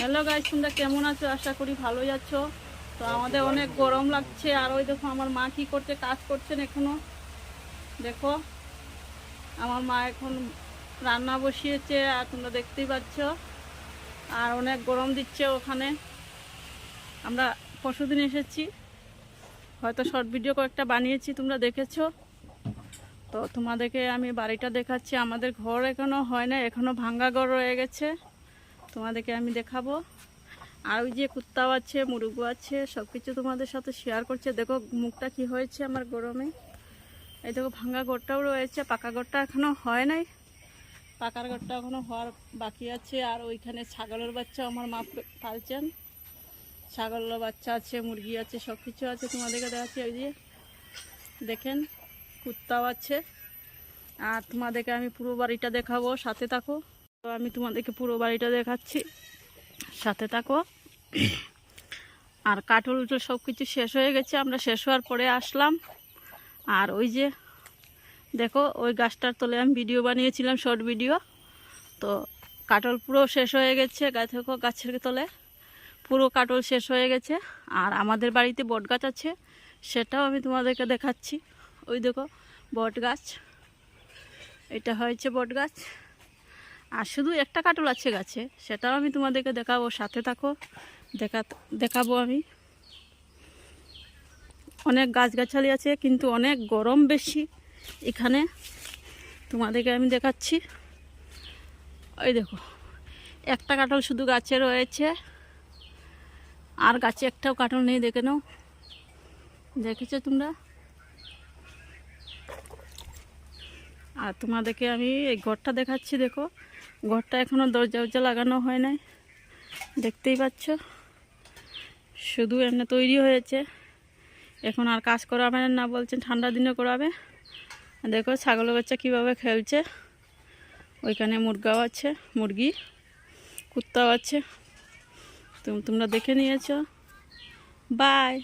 Hello guys তোমরা কেমন আছো? আশা করি ভালোই আছো। তো আমাদের অনেক গরম লাগছে, আর ওই দেখো আমার মা কি করছে, কাজ করছেন এখনও? দেখো, আমার মা এখন রান্না বসিয়েছে, আর তোমরা দেখতেই পাচ্ছ। আর অনেক গরম দিচ্ছে ওখানে। আমরা পরশুদিন এসেছি। হয়তো শর্ট ভিডিও কয়েকটা বানিয়েছি, তোমরা দেখেছ। তো তোমাদেরকে আমি বাড়িটা দেখাচ্ছি। আমাদের ঘর এখনও হয় না এখনও ভাঙ্গা ঘর রয়ে গেছে। তোমাদেরকে আমি দেখাবো। আর ওই যে কুত্তাও আছে মুরগো আছে সব কিছু তোমাদের সাথে শেয়ার করছে। দেখো মুখটা কি হয়েছে আমার গরমে। এই দেখো ভাঙ্গা ঘরটাও রয়েছে, পাকা ঘরটা এখনও হয় নাই। পাকার ঘরটা এখনও হওয়ার বাকি আছে। আর ওইখানে ছাগলের বাচ্চা আমার মা পালছেন। ছাগলের বাচ্চা আছে, মুরগি আছে সব কিছু আছে তোমাদেরকে দেখাচ্ছি। ওই যে দেখেন, কুত্তাও আছে। আর তোমাদেরকে আমি পুরো বাড়িটা দেখাবো, সাথে থাকো। তো আমি তোমাদেরকে পুরো বাড়িটা দেখাচ্ছি। সাথে থাকো। আর কাঠল সব কিছু শেষ হয়ে গেছে, আমরা শেষ হওয়ার পরে আসলাম। আর ওই যে, দেখো, ওই গাছটার তলে আমি ভিডিও বানিয়েছিলাম শর্ট ভিডিও তো কাটল পুরো শেষ হয়ে গেছে গাছ দেখো, গাছের তলে। পুরো কাটল শেষ হয়ে গেছে। আর আমাদের বাড়িতে বট গাছ আছে, সেটাও আমি তোমাদেরকে দেখাচ্ছি। ওই দেখো, বট গাছ। এটা হয়েছে বট গাছ। আর শুধু একটা কাটল আছে গাছে, সেটাও আমি তোমাদেরকে দেখাবো, সাথে থাকো, দেখা, দেখাবো আমি। অনেক গাছগাছালি আছে, কিন্তু অনেক গরম বেশি। এখানে তোমাদেরকে আমি দেখাচ্ছি। ওই দেখো, একটা কাটল শুধু গাছে রয়েছে, আর গাছে একটাও কাটল নেই, দেখে নাও। দেখেছ তোমরা? আর তোমাদেরকে আমি এই ঘরটা দেখাচ্ছি, দেখো। ঘরটা এখনও দরজা উরজা লাগানো হয় নাই। দেখতেই পাচ্ছ। শুধু এমনি তৈরি হয়েছে। এখন আর কাজ করাবে না বলছেন ঠান্ডা দিনে করাবে। দেখো ছাগলের বাচ্চা কীভাবে খেলছে। ওইখানে মুরগাও আছে, মুরগি, কুত্তাও আছে। তুমি তোমরা দেখে নিয়েছ। বাই।